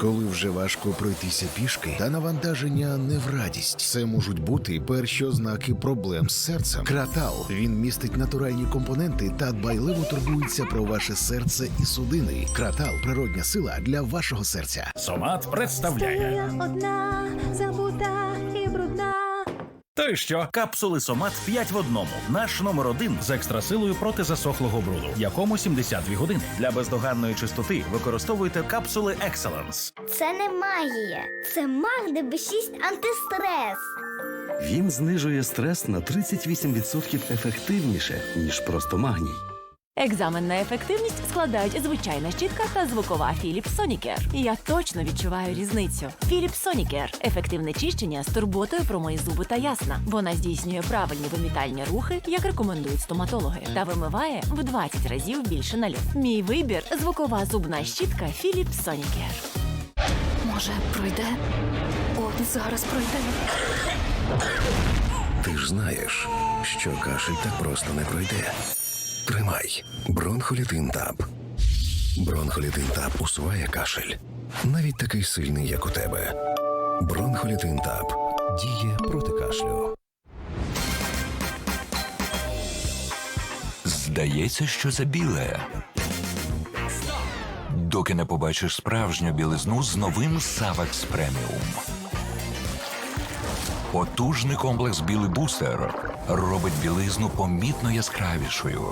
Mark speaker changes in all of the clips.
Speaker 1: Коли вже важко пройтися пішки, та навантаження не в радість. Це можуть бути перші ознаки проблем з серцем. Кратал він містить натуральні компоненти та дбайливо турбується про ваше серце і судини. Кратал природня сила для вашого серця.
Speaker 2: Сомат представляє.
Speaker 3: Я одна, забута.
Speaker 2: То й що? Капсули Сомат 5 в одному. Наш номер один з екстрасилою проти засохлого бруду, якому 72 години. Для бездоганної чистоти використовуйте капсули Excellence.
Speaker 4: Це не магія, це маг ДБ6 антистрес.
Speaker 5: Він знижує стрес на 38% ефективніше, ніж просто магній.
Speaker 6: Екзамен на ефективність складають звичайна щітка та звукова Philips Sonicare. Я точно відчуваю різницю. Philips Sonicare – ефективне чищення з турботою про мої зуби та ясна. Вона здійснює правильні вимітальні рухи, як рекомендують стоматологи, та вимиває в 20 разів більше налю. Мій вибір звукова зубна щітка Philips Sonicare.
Speaker 7: Може, пройде? От зараз пройде.
Speaker 1: Ти ж знаєш, що кашель так просто не пройде. Тримай бронхолітин таб. Бронхолітин таб усуває кашель, навіть такий сильний, як у тебе. Бронхолітин таб діє проти кашлю.
Speaker 8: Здається, що це біле. Доки не побачиш справжню білизну з новим Савекс Преміум. Потужний комплекс білий бустер робить білизну помітно яскравішою,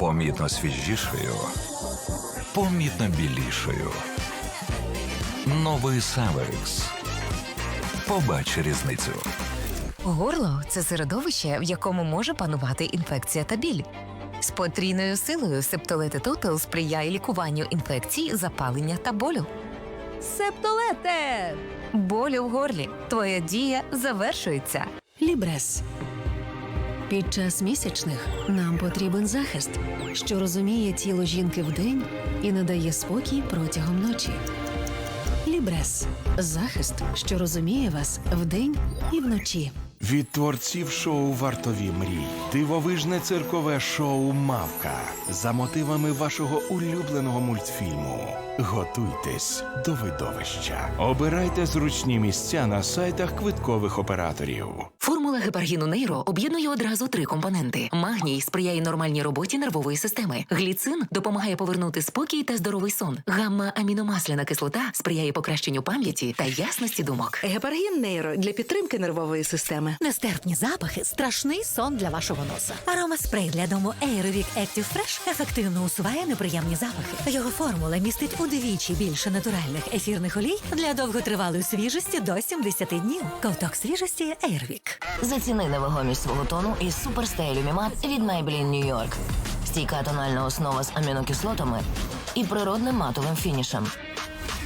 Speaker 8: помітно свіжішою, помітно білішою. Новий Савекс. Побач різницю.
Speaker 9: Горло це середовище, в якому може панувати інфекція та біль. З потрійною силою Септолети Тотал сприяє лікуванню інфекцій, запалення та болю.
Speaker 3: Септолете!
Speaker 9: Болю в горлі. Твоя дія завершується.
Speaker 10: Лібрес. Під час місячних нам потрібен захист, що розуміє тіло жінки вдень і надає спокій протягом ночі. Лібрес захист, що розуміє вас вдень і вночі.
Speaker 11: Від творців шоу Вартові мрій. Дивовижне циркове шоу Мавка за мотивами вашого улюбленого мультфільму. Готуйтесь до видовища. Обирайте зручні місця на сайтах квиткових операторів.
Speaker 9: Формула гепаргіну нейро об'єднує одразу три компоненти: магній сприяє нормальній роботі нервової системи. Гліцин допомагає повернути спокій та здоровий сон. Гамма-аміномасляна кислота сприяє покращенню пам'яті та ясності думок.
Speaker 10: Гепаргін нейро для підтримки нервової системи.
Speaker 3: Нестерпні запахи страшний сон для вашого носа. Аромаспрей для дому Aerovic Active Fresh ефективно усуває неприємні запахи. Його формула містить удвічі більше натуральних ефірних олій для довготривалої свіжості до 70 днів. Ковток свіжості Airwick.
Speaker 9: Заціни невагомість свого тону із суперстейлю Люмімат від Maybelline New York. Стійка тональна основа з амінокислотами і природним матовим фінішем.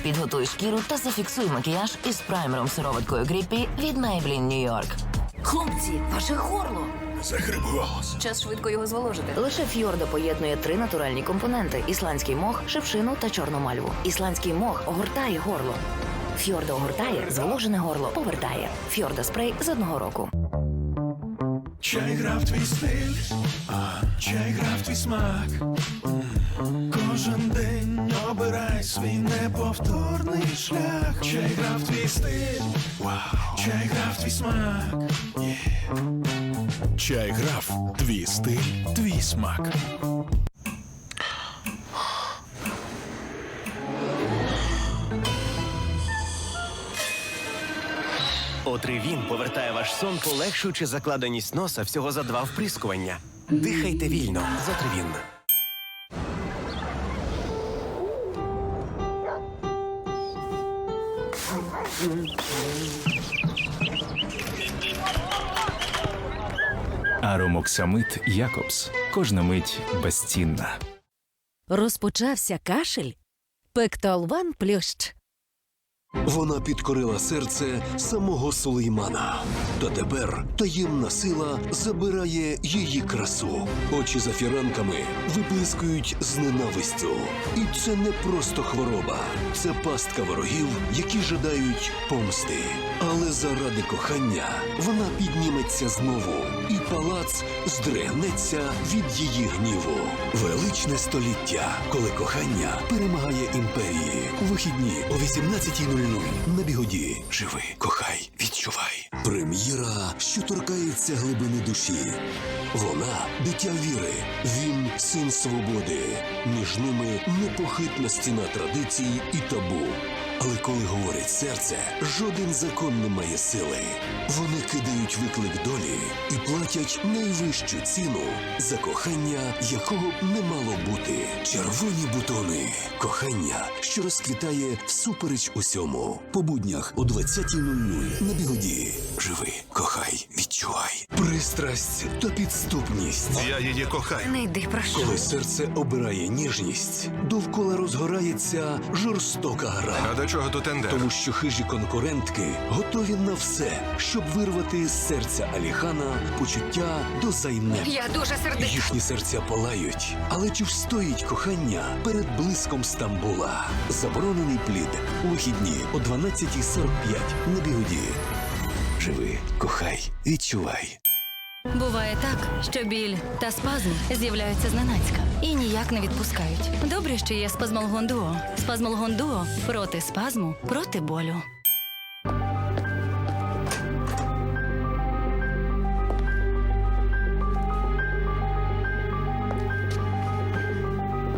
Speaker 9: Підготуй шкіру та зафіксуй макіяж із праймером сироваткою Гріппі від Maybelline New York. Хлопці, ваше горло!
Speaker 1: Захрип голос.
Speaker 9: Час швидко його зволожити. Лише фьордо поєднує три натуральні компоненти: ісландський мох, шипшину та чорну мальву. Ісландський мох огортає горло. Фьордо огортає, зволожене горло повертає. Фьордо спрей з одного року.
Speaker 11: Чай грав твій стиль, чай грав твій смак. Кожен день обирай свій неповторний шлях. Чай грав твій стиль, чай грав твій смак. Чай грав твій стиль, твій смак.
Speaker 12: Отривін повертає ваш сон, полегшуючи закладеність носа всього за два вприскування. Дихайте вільно з Отривін.
Speaker 2: Аромоксамит Якобс. Кожна мить безцінна.
Speaker 10: Розпочався кашель. Пектолван плющ.
Speaker 13: Вона підкорила серце самого Сулеймана. Та тепер таємна сила забирає її красу. Очі за фіранками виблискують з ненавистю. І це не просто хвороба, це пастка ворогів, які жадають помсти. Але заради кохання вона підніметься знову, і палац здригнеться від її гніву. Величне століття, коли кохання перемагає імперії. У вихідні о 18.00 на бігоді. Живи, кохай, відчувай. Прем'єра, що торкається глибини душі. Вона дитя віри, він син свободи. Між ними непохитна стіна традицій і табу. Але коли говорить серце, жоден закон не має сили. Вони кидають виклик долі і платять найвищу ціну за кохання, якого б не мало бути. Червоні бутони. Кохання, що розквітає всупереч усьому. По буднях о 20.00 на бігоді. Живи, кохай, відчувай. Пристрасть та підступність.
Speaker 7: Я її кохаю.
Speaker 14: Не йди прошу.
Speaker 13: Коли серце обирає ніжність, довкола розгорається жорстока гра.
Speaker 7: А до ендер?
Speaker 13: Тому що хижі конкурентки готові на все, щоб вирвати з серця Аліхана почуття до зайне.
Speaker 14: Я дуже сердита.
Speaker 13: Їхні серця палають, але чи встоїть кохання перед блиском Стамбула? Заборонений плід у вихідні о 12.45 на бігоді. Живи, кохай, відчувай.
Speaker 15: Буває так, що біль та спазм з'являються зненацька і ніяк не відпускають. Добре, що є спазмолгон дуо. Спазмолгон дуо проти спазму, проти болю.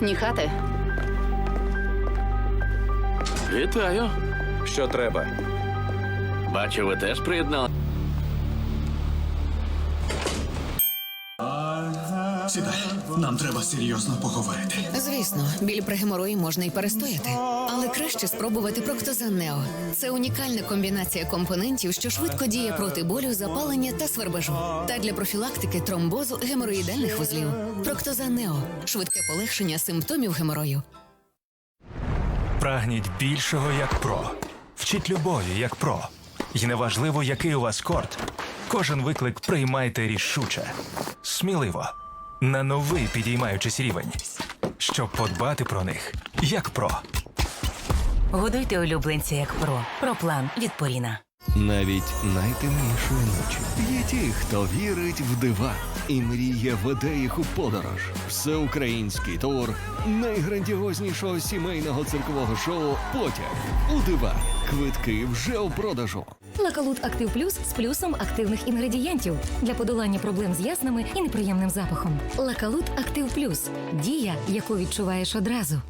Speaker 15: Ніхати.
Speaker 16: Вітаю. Що треба? Бачу, ви теж приєднали.
Speaker 17: Нам треба серйозно поговорити.
Speaker 18: Звісно, біль при геморої можна і перестояти. Але краще спробувати Проктозан Нео. Це унікальна комбінація компонентів, що швидко діє проти болю, запалення та свербежу. Та для профілактики тромбозу геморроїдальних вузлів. Проктозан Нео швидке полегшення симптомів геморою.
Speaker 19: Прагніть більшого як про. Вчіть любові як про. І неважливо, який у вас корт. Кожен виклик приймайте рішуче, сміливо, на новий підіймаючись рівень, щоб подбати про них як про.
Speaker 14: Годуйте улюбленця як про. Про план від Поріна.
Speaker 5: Навіть найтемнішої ночі є ті, хто вірить в дива і мріє веде їх у подорож. Всеукраїнський тур найграндіознішого сімейного циркового шоу Потяг у дива. Квитки вже у продажу.
Speaker 20: Лакалут Актив Плюс з плюсом активних інгредієнтів для подолання проблем з яснами і неприємним запахом. Лакалут Актив Плюс дія, яку відчуваєш одразу.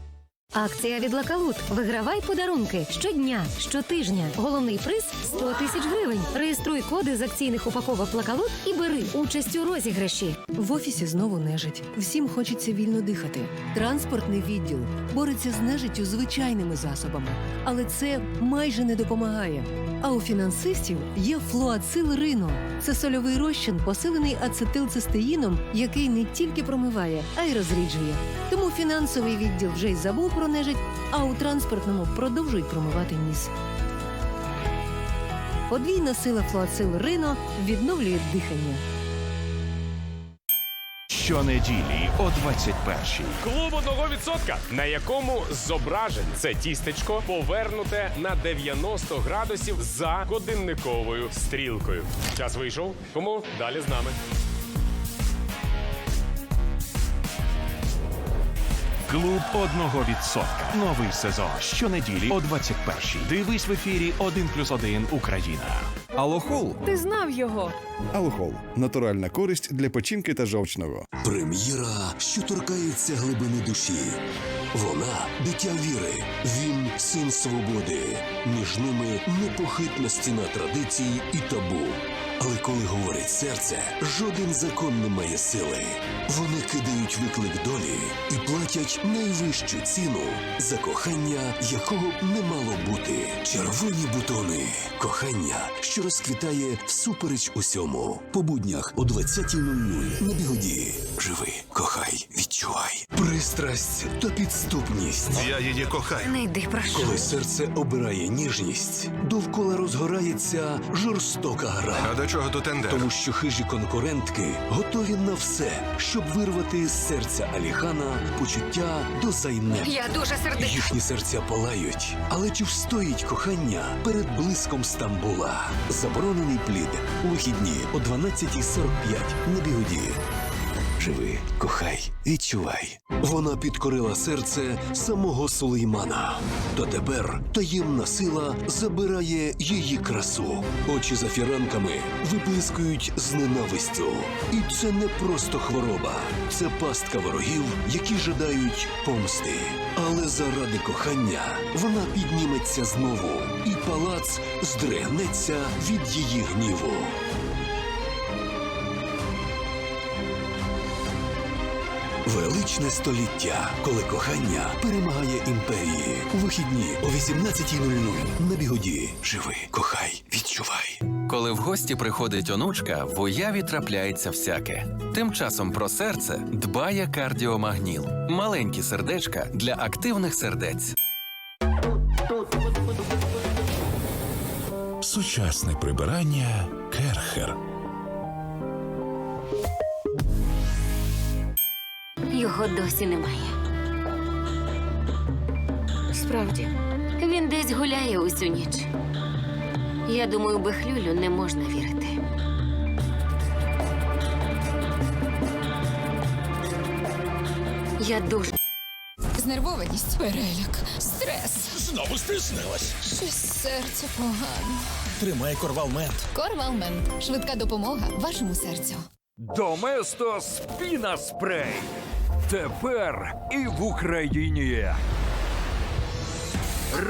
Speaker 20: Акція від Лакалут. Вигравай подарунки щодня, щотижня. Головний приз 100 тисяч гривень. Реєструй коди з акційних упаковок Лакалут і бери участь у розіграші.
Speaker 21: В офісі знову нежить. Всім хочеться вільно дихати. Транспортний відділ бореться з нежиттю звичайними засобами, але це майже не допомагає. А у фінансистів є флуацил Рино. Це сольовий розчин, посилений ацетилцистеїном, який не тільки промиває, а й розріджує. Тому фінансовий відділ вже й забув про нежить, а у транспортному продовжують промивати ніс. Подвійна сила флуацил Рино відновлює дихання.
Speaker 11: Щонеділі о 21-й.
Speaker 6: Клуб одного відсотка, на якому зображень це тістечко повернуте на 90 градусів за годинниковою стрілкою. Час вийшов, тому далі з нами.
Speaker 11: Клуб одного відсотка. Новий сезон. Щонеділі о 21-й. Дивись в ефірі 1 плюс 1 Україна.
Speaker 22: Алохол.
Speaker 15: Ти знав його.
Speaker 22: Алохол. Натуральна користь для печінки та жовчного.
Speaker 13: Прем'єра, що торкається глибини душі. Вона дитя віри, він син свободи. Між ними непохитна стіна традицій і табу. Але коли говорить серце, жоден закон не має сили. Вони кидають виклик долі і платять найвищу ціну за кохання, якого б не мало бути. Червоні бутони. Кохання, що розквітає всупереч усьому. По буднях о 20.00 на бігоді. Живи, кохай, відчувай. Пристрасть та підступність.
Speaker 23: Я її кохаю.
Speaker 20: Не йди, прошу.
Speaker 13: Коли серце обирає ніжність, довкола розгорається жорстока гра.
Speaker 23: До чого тут ендер?
Speaker 13: Тому що хижі конкурентки готові на все, щоб вирвати з серця Аліхана почуття до зайне.
Speaker 20: Я дуже сердита.
Speaker 13: Їхні серця палають, але чи встоїть кохання перед блиском Стамбула? Заборонений плід у вихідні о 12.45 на бігоді. Живи, кохай, відчувай. Вона підкорила серце самого Сулеймана. То тепер таємна сила забирає її красу. Очі за фіранками виблискують з ненавистю. І це не просто хвороба, це пастка ворогів, які жадають помсти. Але заради кохання вона підніметься знову, і палац здригнеться від її гніву. Величне століття, коли кохання перемагає імперії. У вихідні о 18.00 на бігоді. Живи, кохай, відчувай.
Speaker 24: Коли в гості приходить онучка, в уяві трапляється всяке. Тим часом про серце дбає кардіомагніл. Маленькі сердечка для активних сердець.
Speaker 25: Сучасне прибирання Керхер.
Speaker 26: Його досі немає. Справді, він десь гуляє усю ніч. Я думаю, Бехлюлю не можна вірити. Я дуже
Speaker 27: Знервованість, переляк, стрес.
Speaker 17: Знову стиснилась.
Speaker 27: Щось серце погано.
Speaker 17: Тримай корвалмент.
Speaker 27: Корвалмент. Швидка допомога вашому серцю.
Speaker 3: Доместос Піна Спрей. Тепер і в Україні.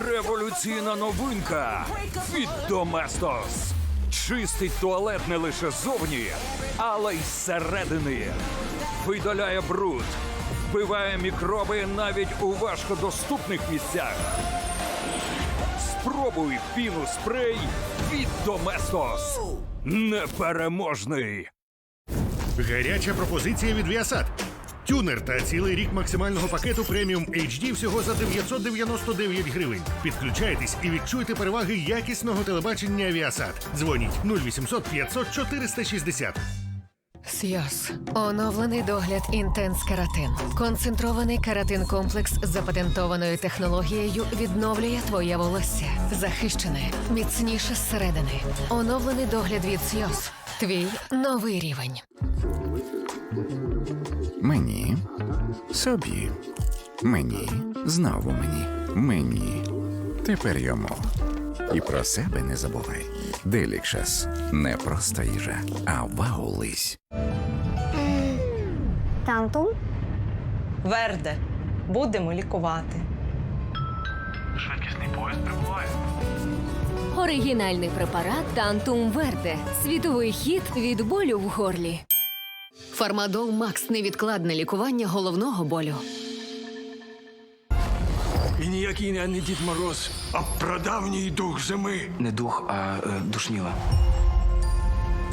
Speaker 3: Революційна новинка від Доместос. Чистить туалет не лише зовні, але й зсередини. Видаляє бруд, вбиває мікроби навіть у важкодоступних місцях. Спробуй піну спрей від Доместос. Непереможний.
Speaker 28: Гаряча пропозиція від Viasat. Тюнер та цілий рік максимального пакету преміум HD всього за 999 гривень. Підключайтесь і відчуйте переваги якісного телебачення Viasat. Дзвоніть 0800 500 460.
Speaker 21: Сйоз. Оновлений догляд Інтенс Кератин. Концентрований кератин комплекс з запатентованою технологією відновлює твоє волосся. Захищене, міцніше зсередини. Оновлений догляд від Сйоз. Твій новий рівень.
Speaker 29: Мені, собі, мені, знову мені, мені, тепер йому. І про себе не забувай. Делікшес не просто їжа, а вау-лись.
Speaker 30: Тантум? Верде. Будемо лікувати.
Speaker 17: Швидкісний поїзд прибуває.
Speaker 10: Оригінальний препарат Тантум Верде. Світовий хід від болю в горлі.
Speaker 21: Фармадол Макс невідкладне лікування головного болю.
Speaker 17: І ніякий не не Дід Мороз, а прадавній дух зими.
Speaker 31: Не дух, а е, душніла.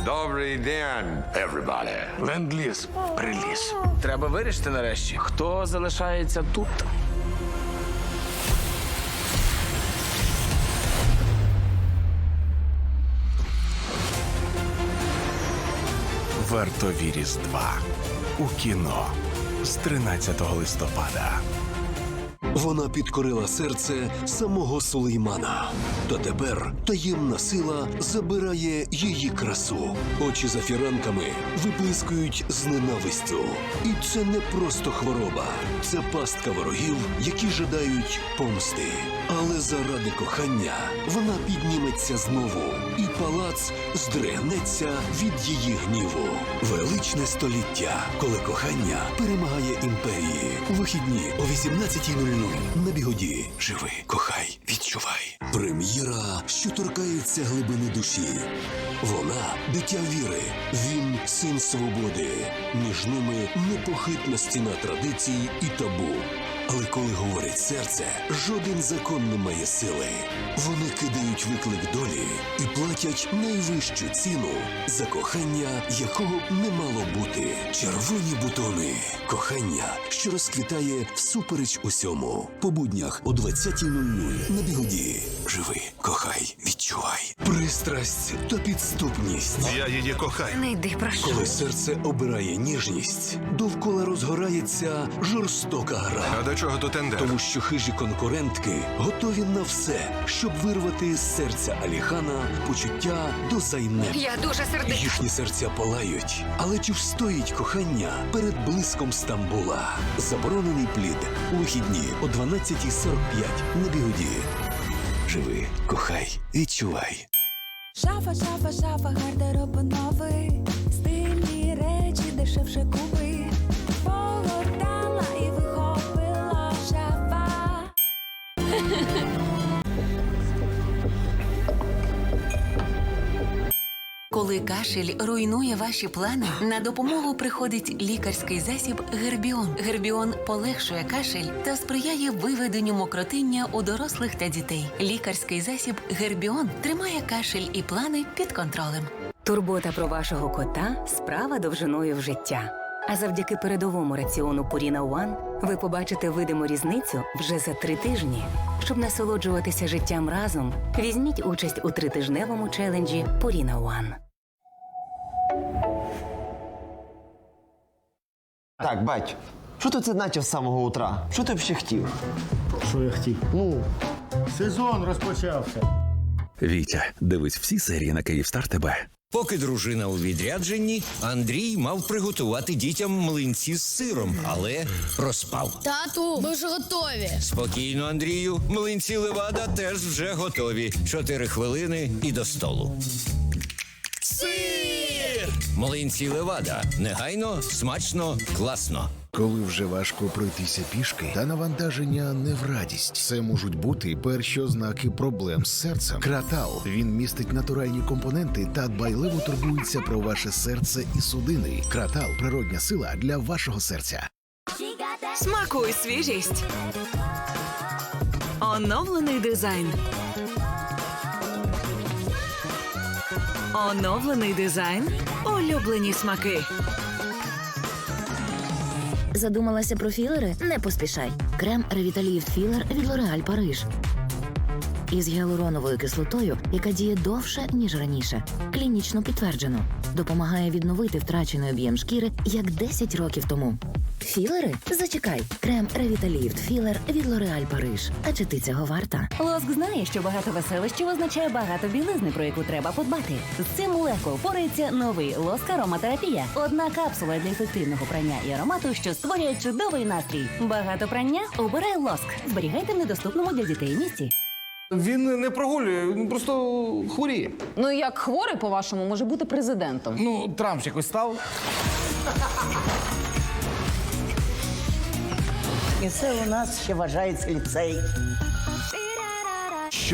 Speaker 17: Добрий день, everybody. Ленд-ліз приліз.
Speaker 31: Треба вирішити нарешті, хто залишається тут.
Speaker 11: Вартові Різдва у кіно з 13 листопада.
Speaker 13: Вона підкорила серце самого Сулеймана. Та тепер таємна сила забирає її красу. Очі за фіранками виблискують з ненавистю. І це не просто хвороба, це пастка ворогів, які жадають помсти. Але заради кохання вона підніметься знову, палац здригнеться від її гніву. Величне століття, коли кохання перемагає імперії. Вихідні о 18.00 на бігоді. Живи, кохай, відчувай. Прем'єра, що торкається глибини душі. Вона дитя віри, він син свободи. Між ними непохитна стіна традицій і табу. Але коли говорить серце, жоден закон не має сили. Вони кидають виклик долі і платять найвищу ціну за кохання, якого б не мало бути. Червоні бутони. Кохання, що розквітає всупереч усьому. По буднях о 20.00 на бігоді. Живи, кохай, відчувай. Пристрасть та підступність.
Speaker 23: Я її кохаю.
Speaker 20: Не йди, прошу.
Speaker 13: Коли серце обирає ніжність, довкола розгорається жорстока гра.
Speaker 23: А до чого тут Ендер?
Speaker 13: Тому що хижі конкурентки готові на все, щоб вирвати з серця Аліхана почуття до зайнеп.
Speaker 20: Я дуже сердита.
Speaker 13: Їхні серця палають. Але чи встоїть кохання перед блиском Стамбула? Заборонений плід у вихідні о 12.45 на бігоді. Живи, кохай, відчувай.
Speaker 32: Шафа, шафа, шафа, гардероб новий Стильні речі дешевше купи
Speaker 33: Коли кашель руйнує ваші плани, на допомогу приходить лікарський засіб Гербіон. Гербіон полегшує кашель та сприяє виведенню мокротиння у дорослих та дітей. Лікарський засіб Гербіон тримає кашель і плани під контролем.
Speaker 34: Турбота про вашого кота справа довжиною в життя. А завдяки передовому раціону Purina One ви побачите видиму різницю вже за три тижні. Щоб насолоджуватися життям разом, візьміть участь у тритижневому челенджі Purina One.
Speaker 9: Так, бать, що ти це начав з самого утра? Що ти б ще хотів?
Speaker 35: Що я хотів? Ну, сезон розпочався.
Speaker 36: Вітя, дивись всі серії на Київстар ТБ.
Speaker 37: Поки дружина у відрядженні, Андрій мав приготувати дітям млинці з сиром, але проспав.
Speaker 27: Тату, ми вже готові.
Speaker 37: Спокійно, Андрію, млинці левада теж вже готові. Чотири хвилини і до столу. Сир! Млинці левада. Негайно, смачно, класно.
Speaker 1: Коли вже важко пройтися пішки, та навантаження не в радість. Це можуть бути перші ознаки проблем з серцем. Кратал він містить натуральні компоненти та дбайливо турбується про ваше серце і судини. Кратал природня сила для вашого серця. Смакуй свіжість. Оновлений дизайн. Оновлений дизайн. Улюблені смаки.
Speaker 20: Задумалася про філери? Не поспішай. Крем Revitalift Філер від L'Oréal Париж. Із гіалуроновою кислотою, яка діє довше, ніж раніше. Клінічно підтверджено. Допомагає відновити втрачений об'єм шкіри, як 10 років тому. Філери? Зачекай. Крем Revitalift Філер від L'Oréal Париж. А чи ти цього варта?
Speaker 34: Лоск знає, що багато веселищів означає багато білизни, про яку треба подбати. З цим легко впорається новий лоск ароматерапія. Одна капсула для ефективного прання і аромату, що створює чудовий настрій. Багато прання? Обирай лоск. Зберігайте в недоступному для дітей місці.
Speaker 38: Він не прогулює, він просто хворіє.
Speaker 39: Ну як хворий, по-вашому, може бути президентом?
Speaker 38: Ну, Трамп ж якось став.
Speaker 40: І це у нас ще вважається ліцей.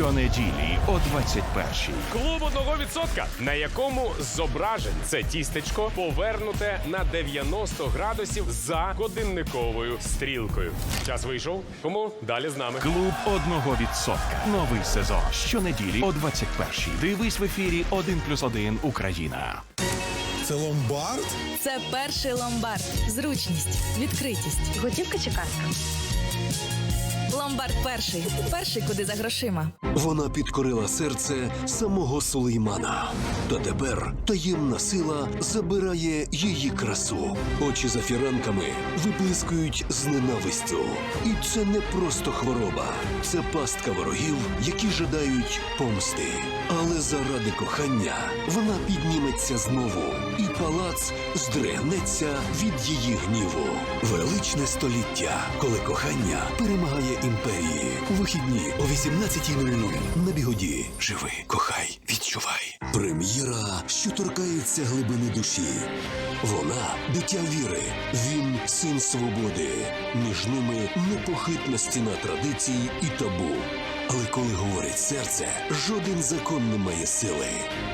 Speaker 11: Щонеділі о 21-й.
Speaker 6: Клуб одного відсотка, на якому зображень це тістечко повернуте на 90 градусів за годинниковою стрілкою. Час вийшов. Кому далі з нами?
Speaker 11: Клуб одного відсотка. Новий сезон. Щонеділі о 21-й. Дивись в ефірі 1 плюс 1 Україна.
Speaker 41: Це ломбард?
Speaker 27: Це перший ломбард. Зручність, відкритість. Готівка чи картка? Ломбард перший. Перший, куди за грошима.
Speaker 13: Вона підкорила серце самого Сулеймана. Та тепер таємна сила забирає її красу. Очі за фіранками виблискують з ненавистю. І це не просто хвороба, це пастка ворогів, які жадають помсти. Але заради кохання вона підніметься знову, і палац здригнеться від її гніву. Величне століття, коли кохання перемагає імперії. У Вихідні о 18.00 на бігоді. Живи, кохай, відчувай. Прем'єра, що торкається глибини душі. Вона дитя віри. Він син свободи. Між ними непохитна стіна традицій і табу. Але коли говорить серце, жоден закон не має сили.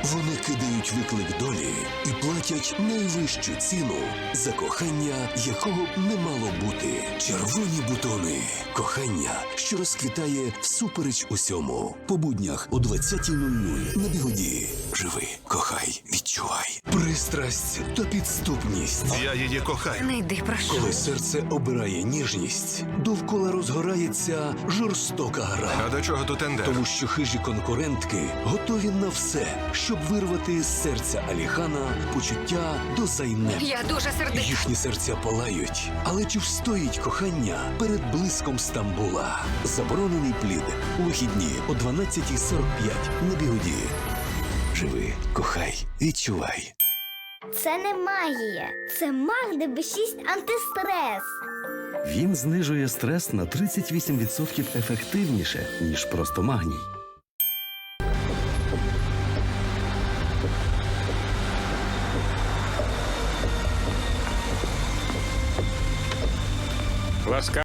Speaker 13: Вони кидають виклик долі і платять найвищу ціну за кохання, якого б не мало бути. Червоні бутони. Кохання, що розквітає всупереч усьому. По буднях о 20.00 на бігоді. Живи, кохай, відчувай. Пристрасть та підступність.
Speaker 23: Я її кохаю.
Speaker 20: Не йди, прошу.
Speaker 13: Коли серце обирає ніжність, довкола розгорається жорстока гра.
Speaker 23: Чого тут тендер?
Speaker 13: Тому що хижі конкурентки готові на все, щоб вирвати з серця Аліхана почуття до зайнеп.
Speaker 20: Я дуже сердита.
Speaker 13: Їхні серця палають, але чи встоїть кохання перед блиском Стамбула? Заборонений плід у вихідні о 12.45 на бігоді. Живи, кохай, відчувай.
Speaker 42: Це не магія, це маг ДБ6 антистрес.
Speaker 36: Він знижує стрес на 38% ефективніше, ніж просто магній.
Speaker 6: Ласка.